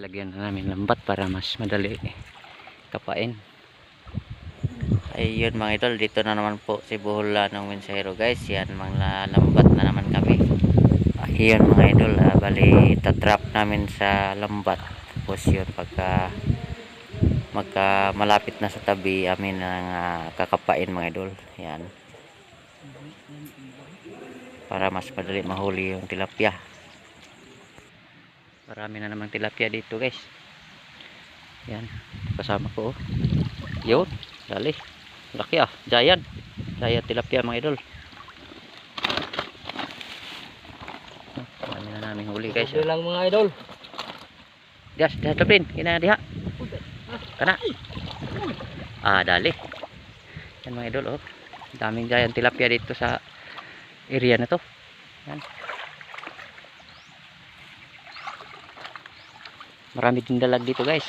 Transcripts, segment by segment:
lagyan na namin lambat para mas madali kapain. Ayun mga idol dito na naman po si Buhula ng Winsahero guys. Yan mga lambat na naman kami. Ayun mga idol ah, bali tatrap namin sa lambat. Tapos yun pagka magka malapit na sa tabi amin ang ah, kakapain mga idol. Yan. Para mas madali mahuli yung tilapia marami na namang tilapia dito guys yan kasama ko oh. yun dali laki ah giant giant tilapia mga idol marami na namin huli guys Ito lang mga idol. Gas, diha tapin, kina diha. Kana. Ah, dali. Yan mga idol, oh. Daming giant tilapia dito sa area na to. Yan. Marami din dalag dito, guys.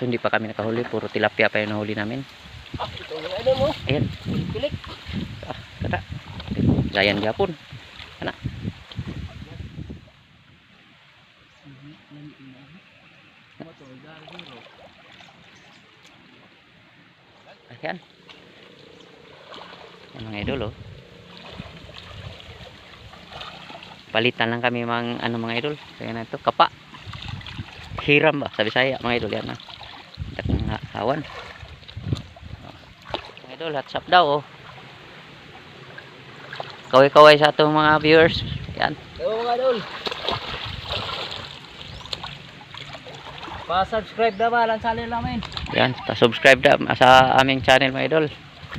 So hindi pa kami nakahuli, puro tilapia pa yung nahuli namin. Ayan, ah, kada. Giant gapon. Kana. Ayan. Yan mga idol oh. Palitan lang kami mga ano mga idol. Kaya na ito kapa. Hiram ba? Sabi saya mga idol yan ah. Dakang ha- hawan. Mga idol, hats up daw oh. Kaway-kaway sa atong mga viewers. Yan. Ito mga idol. Pa-subscribe na ba lang channel namin. Yan, pa-subscribe na sa aming channel mga idol.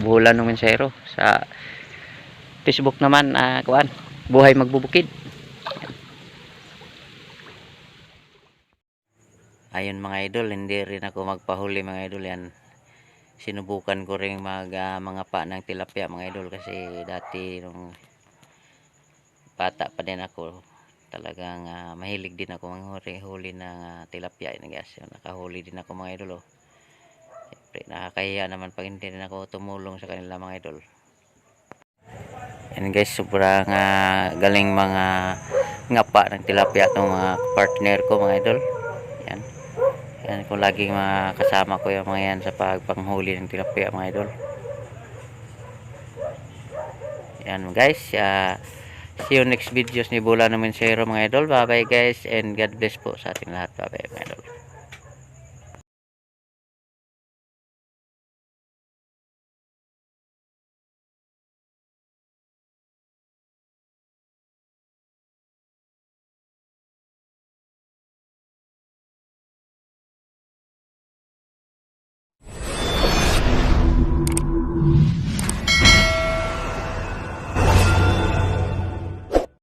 Bulan ng Mensero sa Facebook naman ah kuan, Buhay Magbubukid. Ayun mga idol, hindi rin ako magpahuli mga idol yan. Sinubukan ko ring mag ah, mga pa ng tilapia mga idol kasi dati nung bata pa din ako talagang ah, mahilig din ako manghuli huli ng ah, tilapia guys nakahuli din ako mga idol oh. Siyempre, nakakahiya naman pag hindi rin ako tumulong sa kanila mga idol yan guys sobrang ah, galing mga ngapa ng tilapia itong mga partner ko mga idol. Yan yan kung laging mga kasama ko yung mga yan sa pagpanghuli ng tilapia mga idol. Yan guys ah, see you next videos ni Bula naman Zero mga idol. Bye bye guys and God bless po sa ating lahat. Bye bye mga idol